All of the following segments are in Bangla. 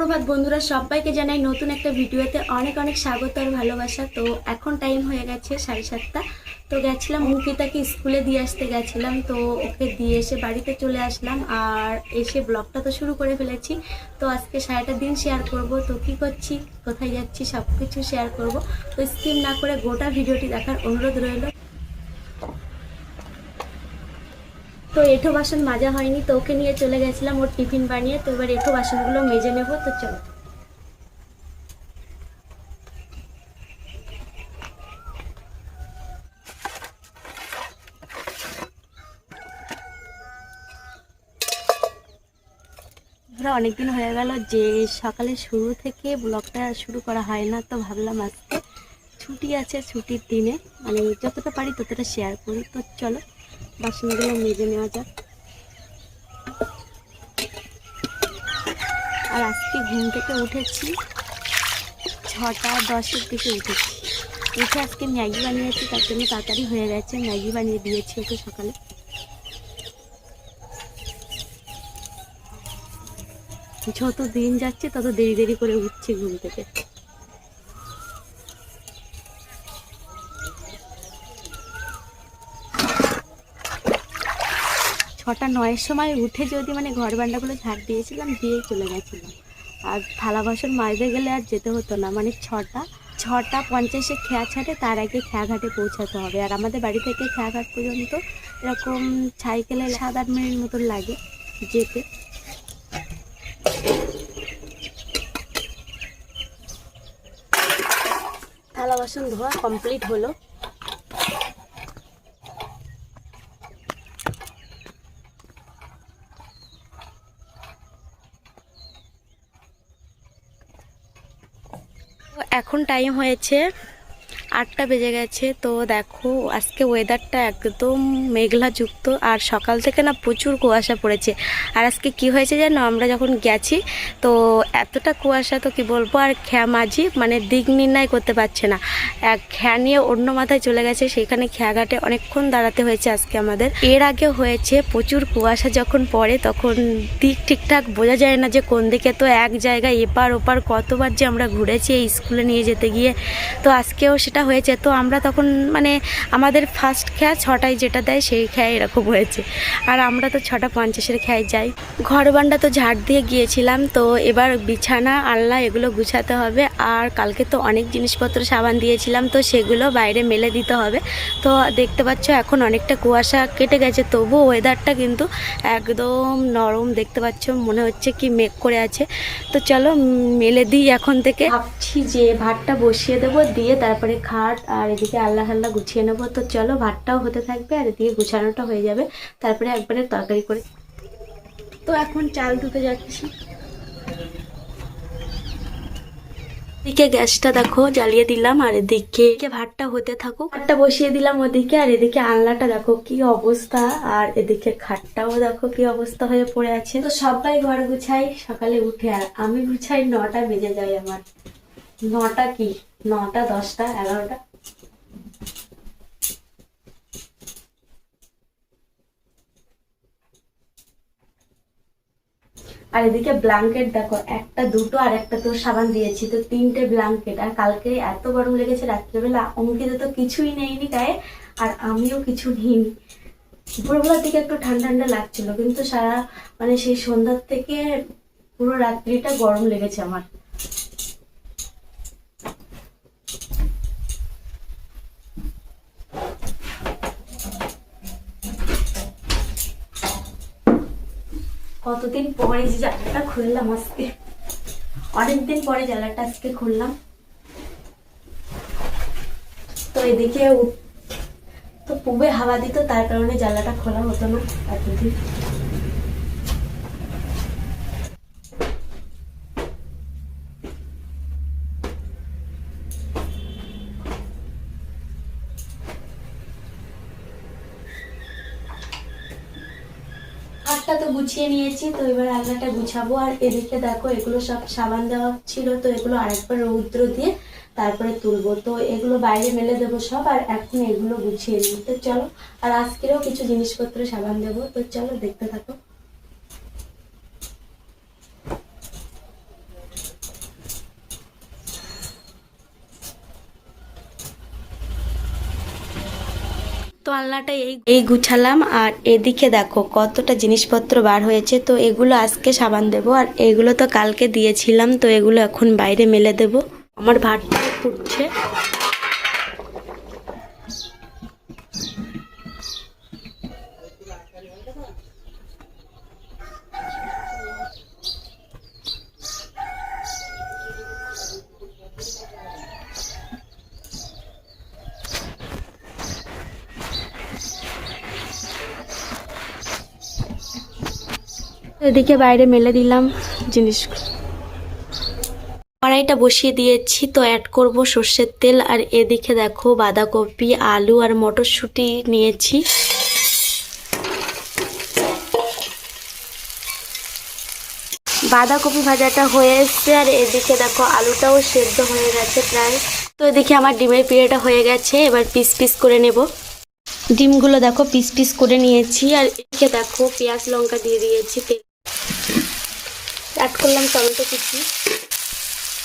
সুপ্রভাত বন্ধুরা, সবাইকে জানাই নতুন একটা ভিডিওতে অনেক অনেক স্বাগত আর ভালোবাসা। তো এখন টাইম হয়ে গেছে সাড়ে সাতটা। তো গেছিলাম, অঙ্কিতাকে স্কুলে দিয়ে আসতে গেছিলাম। তো ওকে দিয়ে এসে বাড়িতে চলে আসলাম আর এসে ব্লগটা তো শুরু করে ফেলেছি। তো আজকে সারাটা দিন শেয়ার করব। তো কী করছি, কোথায় যাচ্ছি সব কিছু শেয়ার করব। তো স্কিপ না করে গোটা ভিডিওটি দেখার অনুরোধ রইল। তো এঁঠো বাসন মাজা হয়নি, তো ওকে নিয়ে চলে গেছিলাম ওর টিফিন বানিয়ে, তো এবার এঁঠো বাসনগুলো মেজে নেব, তো চলো। অনেকদিন হয়ে গেল, যে সকালে শুরু থেকে ব্লগটা শুরু করা হয় না, তো ভাবলাম আজকে ছুটি আছে, ছুটির দিনে মানে যতটা পারি ততটা শেয়ার করি, তো চলো। বাসনগুলো মেজে নেওয়া যাক। আর আজকে ঘুম থেকে উঠেছি, ছটা দশের দিকে উঠেছি। উঠে আজকে ম্যাগি বানিয়েছি, তার জন্য তাড়াতাড়ি হয়ে গেছে। ম্যাগি বানিয়ে দিয়েছি ওকে সকালে। যত দিন যাচ্ছে, তত দেরি দেরি করে উঠছি ঘুম থেকে। ছটা নয়ের সময় উঠে যদি মানে ঘর বান্ডাগুলো ঝাড় দিয়েছিলাম, দিয়ে চলে গেছিলাম আর থালা বাসন মাজতে গেলে আর যেতে হতো না। মানে ছটা ছটা পঞ্চাশে খেয়া ছাড়ে, তার আগে খেয়াঘাটে পৌঁছাতে হবে। আর আমাদের বাড়ি থেকে খেয়াঘাট পর্যন্ত এরকম সাইকেলে সাত আট মিনিট মতন লাগে যেতে। থালা বাসন ধোয়া কমপ্লিট হলো। এখন টাইম হয়েছে আটটা বেজে গেছে, তো দেখো আজকে ওয়েদারটা একদম মেঘলা যুক্ত আর সকাল থেকে না প্রচুর কুয়াশা পড়েছে। আর আজকে কি হয়েছে জানো? আমরা যখন গেছি, তো এতটা কুয়াশা তো কি বলব, আর খ্যা মাঝি মানে দিক নির্ণয় করতে পারছে না। এক খ্যা নিয়ে অন্য মাথায় চলে গেছে সেখানে খেয়াঘাটে অনেকক্ষণ দাঁড়াতে হয়েছে আজকে আমাদের। এর আগে হয়েছে প্রচুর কুয়াশা যখন পড়ে, তখন দিক ঠিকঠাক বোঝা যায় না যে কোন দিকে। তো এক জায়গায় এপার ওপার কতবার যে আমরা ঘুরেছি এই স্কুলে নিয়ে যেতে গিয়ে, তো আজকেও সেটা হয়েছে। তো আমরা তখন মানে আমাদের ফার্স্ট খেয়া ছটায় যেটা দেয় সেই খেয়া এরকম হয়েছে। আর আমরা তো ছটা পঞ্চাশের খেয়ায় যাই। ঘর বান্ডা তো ঝাড় দিয়ে গিয়েছিলাম, তো এবার বিছানা আল্লাহ এগুলো গুছাতে হবে। আর কালকে তো অনেক জিনিসপত্র সাবান দিয়েছিলাম তো সেগুলো বাইরে মেলে দিতে হবে। তো দেখতে পাচ্ছ এখন অনেকটা কুয়াশা কেটে গেছে তবু ওয়েদারটা কিন্তু একদম নরম। দেখতে পাচ্ছ মনে হচ্ছে কি মেঘ করে আছে। তো চলো মেলে দিই এখন থেকে। ভাবছি যে ভাতটা বসিয়ে দেবো দিয়ে তারপরে খাট আর এদিকে আল্লাহ আল্লাহ গুছিয়ে নেব। তো চলো ভাতটাও হতে থাকবে আর এদিকে গুছানোটা হয়ে যাবে। তারপরে একবারে তরকারি করে তো এখন চাল ধুতে যাচ্ছি। এদিকে গ্যাসটা দেখো জ্বালিয়ে দিলাম, আর এদিকে ভাতটা হতে থাকুক। ভাতটা বসিয়ে দিলাম ওদিকে, আর এদিকে আনলাটা দেখো কি অবস্থা, আর এদিকে খাটটাও দেখো কি অবস্থা হয়ে পড়ে আছে। তো সবাই ঘর গুছাই, সকালে উঠে আর আমি গুছাই, নটা বেজে যায় আমার। নটা কি? নটা, দশটা, এগারোটা। আর এদিকে ব্ল্যাঙ্কেট দেখো, একটা দুটো আর একটা তো সাবান দিয়েছি, তো তিনটে ব্ল্যাঙ্কেট আর কালকে এত গরম লেগেছে রাত্রেবেলা, অঙ্কিতে তো কিছুই নেইনি গায়ে, আর আমিও কিছু নিইনি। দুপুরবেলার দিকে একটু ঠান্ডা ঠান্ডা লাগছিল, কিন্তু সারা মানে সেই সন্ধ্যার থেকে পুরো রাত্রিটা গরম লেগেছে আমার। কতদিন পরে যে জ্বালাটা খুললাম আজকে? অনেকদিন পরে জ্বালাটা আজকে খুললাম। তো এদিকে তো পুবে হাওয়া দিত, তার কারণে জ্বালাটা খোলা হতো না এতদিন। হাতটা তো গুছিয়ে নিয়েছি, তো এবার আলনাটা গুছাবো। আর এদিকে দেখো, এগুলো সব সাবান দেওয়া ছিল, তো এগুলো আরেকবার রৌদ্র দিয়ে তারপরে তুলবো। তো এগুলো বাইরে মেলে দেবো সব, আর এখন এগুলো গুছিয়ে নিই। তো চলো, আর আজকেরও কিছু জিনিসপত্র সাবান দেবো। তো চলো, দেখতে থাকো। তো আলনাটা এই এই গুছালাম, আর এদিকে দেখো কতটা জিনিসপত্র বার হয়েছে। তো এগুলো আজকে সাবান দেব, আর এগুলো তো কালকে দিয়েছিলাম, তো এগুলো এখন বাইরে মেলে দেব। আমার ভাতটা ফুটছে এদিকে বাইরে মেলে দিলাম জিনিস কড়াইটা বসিয়ে দিয়েছি, তো অ্যাড করব সর্ষের তেল। আর এদিকে দেখো বাঁধাকপি, আলু আর মটরশুঁটি নিয়েছি। বাঁধাকপি ভাজাটা হয়ে এসছে, আর এদিকে দেখো আলুটাও সেদ্ধ হয়ে গেছে প্রায়। তো এদিকে আমার ডিমের পিড়েটা হয়ে গেছে, এবার পিস পিস করে নেব। ডিমগুলো দেখো পিস পিস করে নিয়েছি, আর এদিকে দেখো পেঁয়াজ লঙ্কা দিয়ে দিয়েছি তেল অ্যাড করলাম টমেটো কুচি।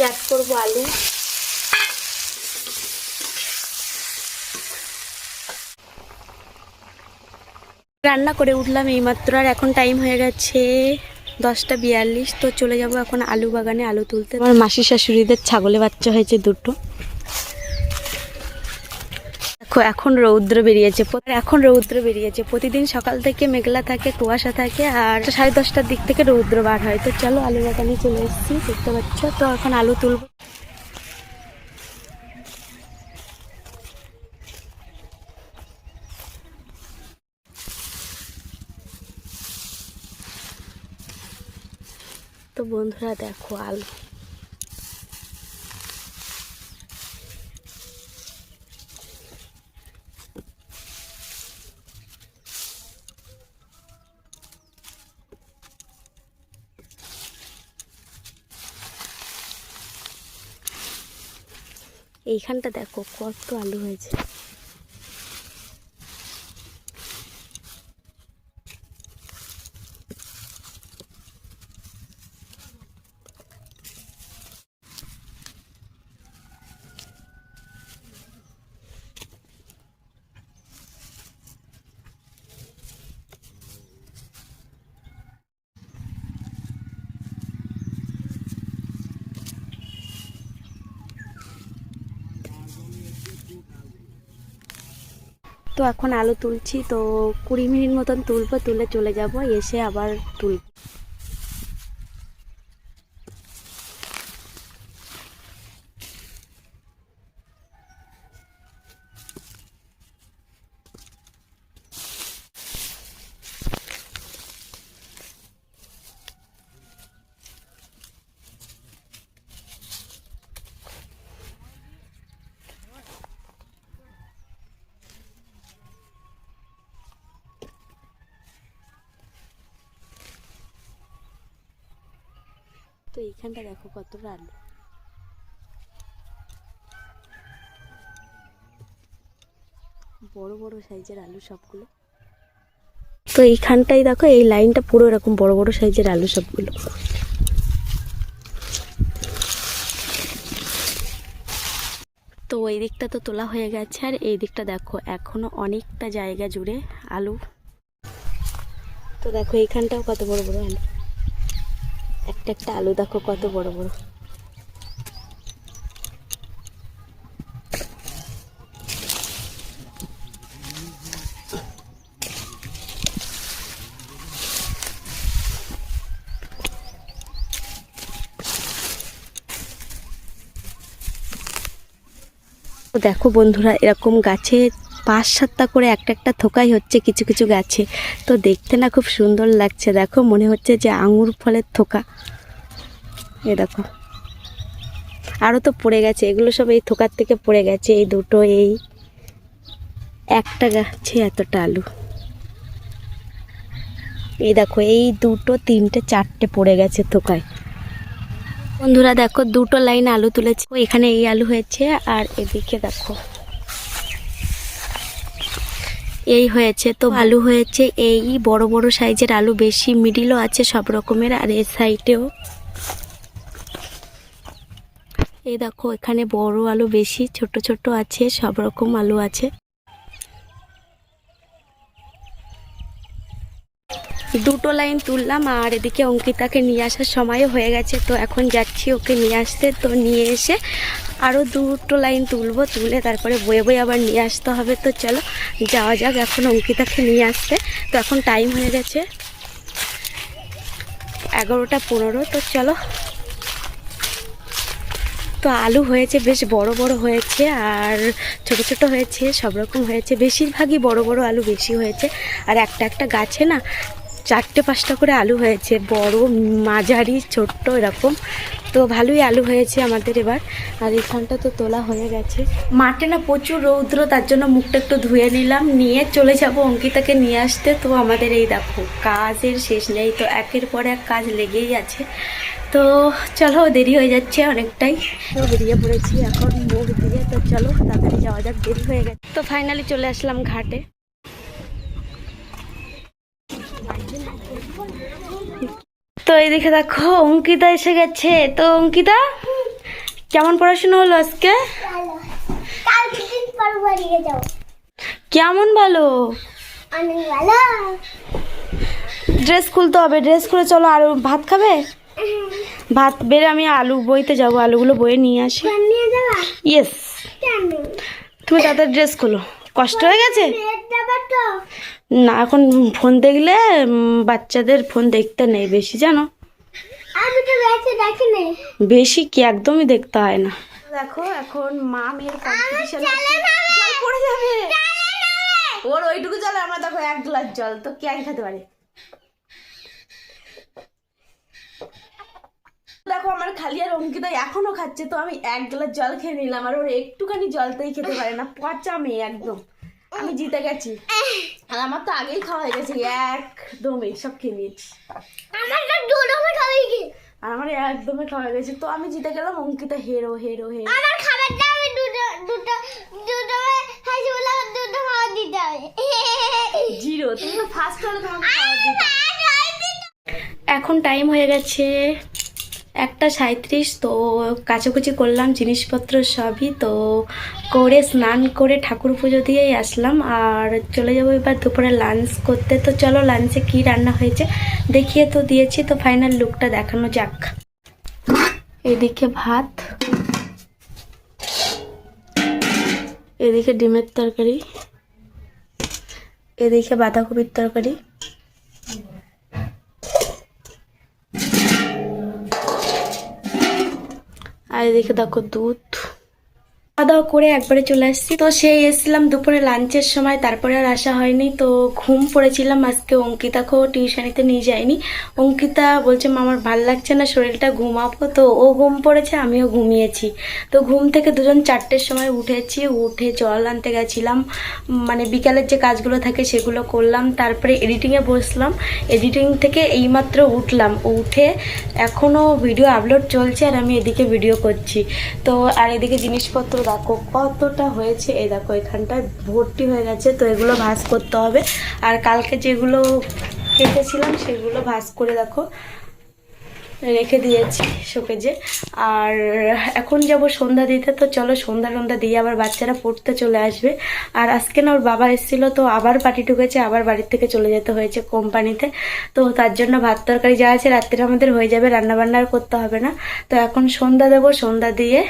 অ্যাড করব আলু। রান্না করে উঠলাম এইমাত্র, আর এখন টাইম হয়ে গেছে দশটা বিয়াল্লিশ, তো চলে যাব এখন আলু বাগানে আলু তুলতে। আমার মাসি শাশুড়িদের ছাগলে বাচ্চা হয়েছে দুটো। দেখো এখন রৌদ্র বেরিয়েছে। এখন রৌদ্র বেরিয়েছে। প্রতিদিন সকাল থেকে মেঘলা থাকে, কুয়াশা থাকে, আর সাড়ে দশটার দিক থেকে রৌদ্র বার হয়। তো চলো আলু বাগানে চলে এসেছি, দেখতে পাচ্ছ? তো এখন আলু তুলবো। তো বন্ধুরা দেখো, আলু এইখানটা দেখো কত আলু হয়েছে। তো এখন আলু তুলছি, তো কুড়ি মিনিট মতন তুলবো, তুলে চলে যাব, এসে আবার তুলব। এইখানটা দেখো কতটা আলু বড় বড় সাইজের আলু সবগুলো। তো এইখানটাই দেখো, এই লাইনটা পুরো এরকম বড় বড় সাইজের আলু সবগুলো। তো ওই দিকটা তো তোলা হয়ে গেছে, আর এই দিকটা দেখো, এখনও অনেকটা জায়গা জুড়ে আলু। তো দেখো এইখানটাও কত বড় বড় আলু। একটা একটা আলু দেখো কত বড় বড়। দেখো বন্ধুরা এরকম গাছে পাঁচ সাতটা করে একটা একটা থোকাই হচ্ছে কিছু কিছু গাছে। তো দেখতে না খুব সুন্দর লাগছে। দেখো, মনে হচ্ছে যে আঙুর ফলের থোকা। এ দেখো। আরও তো পড়ে গেছে। এগুলো সব এই থোকার থেকে পড়ে গেছে। এই দুটো, এই একটা গাছে এতটা আলু। এই দেখো, এই দুটো, তিনটে, চারটে পড়ে গেছে থোকায়। বন্ধুরা, দেখো, দুটো লাইন আলু তুলেছে। এখানে এই আলু হয়েছে আর এদিকে দেখো। এই হয়েছে, তো আলু হয়েছে। এই বড় বড় সাইজের আলু বেশি মিডিলও আছে সব রকমের, আর এর সাইডেও এই দেখো, এখানে বড় আলু বেশি, ছোট ছোট আছে, সব রকম আলু আছে। দুটো লাইন তুললাম আর এদিকে অঙ্কিতাকে নিয়ে আসার সময়ও হয়ে গেছে, তো এখন যাচ্ছি ওকে নিয়ে আসতে, তো নিয়ে এসে আরও দুটো লাইন তুলবো, তুলে তারপরে বয়ে বয়ে আবার নিয়ে আসতে হবে, তো চলো যাওয়া যাক এখন অঙ্কিতাকে নিয়ে আসতে, তো এখন টাইম হয়ে গেছে এগারোটা পনেরো, তো চলো। তো আলু হয়েছে বেশ বড় বড় হয়েছে আর ছোট ছোট হয়েছে, সব রকম হয়েছে, বেশিরভাগই বড় বড় আলু বেশি হয়েছে, আর একটা একটা গাছে না চারটে পাঁচটা করে আলু হয়েছে, বড়, মাঝারি, ছোট্ট এরকম। তো ভালোই আলু হয়েছে আমাদের এবার। আর এখানটা তো তোলা হয়ে গেছে। মাঠে না প্রচুর রৌদ্র, তার জন্য মুখটা একটু ধুয়ে নিলাম। নিয়ে চলে যাব অঙ্কিতাকে নিয়ে আসতে। তো আমাদের এই দেখো, কাজের শেষ নেই। তো একের পর এক কাজ লেগেই আছে। তো চলো, দেরি হয়ে যাচ্ছে অনেকটাই। তো বেরিয়ে পড়েছি এখন মুখ দিয়ে। তো চলো, তাড়াতাড়ি যাওয়া যাক, দেরি হয়ে গেছে। তো ফাইনালি চলে আসলাম ঘাটে। তো এই দেখে দেখো অঙ্কিতা এসে গেছে। তো অঙ্কিতা কেমন পড়াশোনা হলো আজকে? কেমন ভালো? ড্রেস খুলতে হবে। ড্রেস খুলে চলো আর ভাত খাবে? ভাত বেড়ে আমি আলু বইতে যাব আলুগুলো বয়ে নিয়ে আসি। নিয়ে ইয়েস তুমি তাড়াতাড়ি ড্রেস খোলো। কষ্ট হয়ে গেছে? না এখন ফোন দেখলে বাচ্চাদের ফোন দেখতে নেই বেশি জানো? বেশি কি একদমই দেখতে হয় না। দেখো এখন মা মেয়ের কম্পিটিশন পড়ে যাবে। ওর ওইটুকু জল আমরা দেখো এক গ্লাস জল। তো কে আগে খেতে পারে? দেখো আমার খালি আর অঙ্কিতা এখনও খাচ্ছে তো আমি এক গ্লাস জল খেয়ে নিলাম আর ওর একটুখানি জলটাই খেতে পারে না। পচা মেয়ে একদম। আমি জিতে গেছি। আর আমার তো আগেই খাওয়া হয়ে গেছে একদমই সব খেয়ে নিয়েছি। আর আমার একদমই খাওয়া হয়ে গেছে তো আমি জিতে গেলাম অঙ্কিতা হেরো হেরো হেরো। আমার খাবারটা আমি দুটো দুটো দুটো হাসি বলে দুটো খাবার দিতে হবে। জিরো তুমি ফার্স্ট হলে তোমাকে খাবার দিতাম এখন টাইম হয়ে গেছে একটা সাঁত্রিশ তো কাচাকুচি করলাম, জিনিসপত্র সবই, তো করে স্নান করে ঠাকুর পুজো দিয়েই আসলাম। আর চলে যাব এবার দুপুরে লাঞ্চ করতে। তো চলো লাঞ্চে কি রান্না হয়েছে? দেখিয়ে তো দিয়েছি, তো ফাইনাল লুকটা দেখানো যাক। এদিকে ভাত, এদিকে ডিমের তরকারি, এদিকে বাঁধাকপির তরকারি। আর এদিকে দেখো দুধ দাওয়া করে একবারে চলে আসছি। তো সেই এসেছিলাম দুপুরে লাঞ্চের সময়, তারপরে আর আসা হয়নি। তো ঘুম পড়েছিলাম, আজকে অঙ্কিতাকেও টিউশনিতে নিয়ে যাইনি। অঙ্কিতা বলছে আমার ভালো লাগছে না, শরীরটা ঘুমাবো। তো ও ঘুম পড়েছে, আমিও ঘুমিয়েছি। তো ঘুম থেকে দুজন চারটের সময় উঠেছি, উঠে জল আনতে গেছিলাম। মানে বিকালের যে কাজগুলো থাকে সেগুলো করলাম। তারপরে এডিটিংয়ে বসলাম। এডিটিং থেকে এইমাত্র উঠলাম। উঠে এখনও ভিডিও আপলোড চলছে আর আমি এদিকে ভিডিও করছি। তো আর এদিকে জিনিসপত্র দেখো কতটা হয়েছে। এই দেখো, এখানটায় ভর্তি হয়ে গেছে, তো এগুলো ভাস করতে হবে। আর কালকে যেগুলো কেটেছিলাম, সেগুলো ভাঁজ করে দেখো। রেখে দিয়েছি শোকেজে। আর এখন যাব সন্ধ্যা দিতে, তো চলো সন্ধ্যা সন্ধ্যা দিয়ে আবার বাচ্চারা পড়তে চলে আসবে। আর আজকে না ওর বাবা এসেছিল, তো আবার পার্টি ঢুকেছে, আবার বাড়ির থেকে চলে যেতে হয়েছে কোম্পানিতে তো তার জন্য ভাত তরকারি যা আছে রাত্রে আমাদের হয়ে যাবে, রান্নাবান্না আর করতে হবে না। তো এখন সন্ধ্যা দেবো, সন্ধ্যা দিয়ে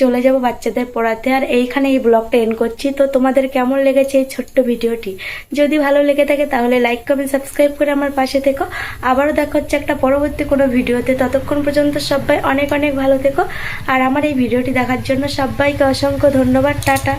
চলে যাব বাচ্চাদের পড়াতে। আর এইখানে এই ব্লগটা এন্ড করছি। তো তোমাদের কেমন লেগেছে এই ছোট্ট ভিডিওটি? যদি ভালো লেগে থাকে তাহলে লাইক কমেন্ট সাবস্ক্রাইব করে আমার পাশে থেকো। আবারও দেখা হচ্ছে একটা পরবর্তী কোনো ভিডিওতে। ততক্ষণ পর্যন্ত সবাই অনেক অনেক ভালো থেকো। আর আমার এই ভিডিওটি দেখার জন্য সবাইকে অসংখ্য ধন্যবাদ। টাটা।